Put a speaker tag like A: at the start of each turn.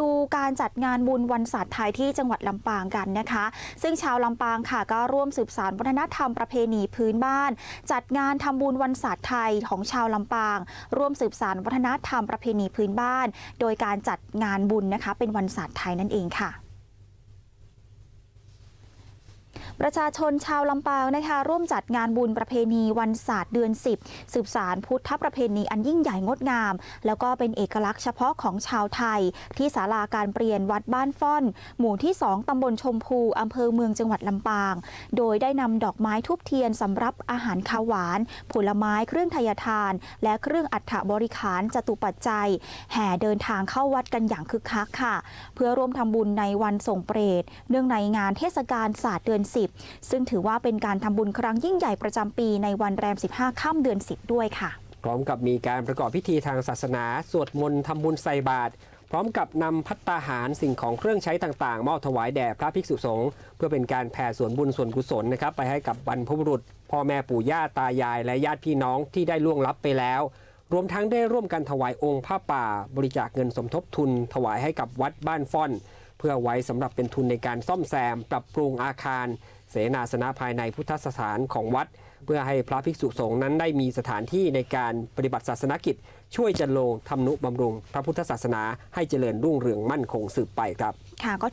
A: ดูการจัดงานบุญวันศาสตร์ไทยที่จังหวัดลำปางกันนะคะ ซึ่งชาวลำปางค่ะก็ร่วมสืบสานวัฒนธรรมประเพณีพื้นบ้าน จัดงานทำบุญวันศาสตร์ไทยของชาวลำปาง ร่วมสืบสานวัฒนธรรมประเพณีพื้นบ้าน โดยการจัดงานบุญนะคะ เป็นวันศาสตร์ไทยนั่นเองค่ะ ประชาชนชาวลำปางนะคะ ร่วมจัดงานบุญประเพณีวันศาสตร์เดือน 10 สืบสารพุทธประเพณีอันยิ่งใหญ่งดงาม แล้วก็เป็นเอกลักษณ์เฉพาะของชาวไทย ที่ศาลาการเปลี่ยนวัดบ้านฟ่อน หมู่ที่ 2 ตำบลชมพูอำเภอเมืองจังหวัดลำปาง โดยได้นำดอกไม้ทุบเทียนสำหรับอาหารข้าวหวาน ผลไม้เครื่องทายทาน และเครื่องอัฐบริขารจตุปัจจัย แห่เดินทางเข้าวัดกันอย่างคึกคักค่ะ เพื่อร่วมทำบุญในวันส่งเปรตเนื่องในงานเทศกาลศาสตร์เดือน10ซึ่งถือว่าเป็นการทำบุญครั้งยิ่งใหญ่ประจำปีในวันแรม 15 ค่ำเดือน 10 ด้วยค่ะ
B: พร้อมกับมีการประกอบพิธีทางศาสนา สวดมนต์ทำบุญใส่บาตรพร้อมกับนำพัตตาหารสิ่งของเครื่องใช้ต่างๆมอบถวายแด่พระภิกษุสงฆ์เพื่อเป็นการแผ่ส่วนบุญส่วนกุศลนะครับ ไปให้กับบรรพบุรุษ พ่อแม่ปู่ย่าตายาย และญาติพี่น้องที่ได้ล่วงลับไปแล้ว รวมทั้งได้ร่วมกันถวายองค์ผ้าป่า บริจาคเงินสมทบทุน ถวายให้กับวัดบ้านฟ่อน พื่อไว้สำหรับเป็นทุนในการซ่อมแซม ปรับปรุงอาคาร เสนาสนะภายในพุทธสถานของวัด เพื่อให้พระภิกษุสงฆ์นั้นได้มีสถานที่ในการปฏิบัติศาสนกิจ ช่วยจันโลงทำนุบำรุง พระพุทธศาสนาให้เจริญรุ่งเรืองมั่นคงสืบไปครับ
A: ค่ะก็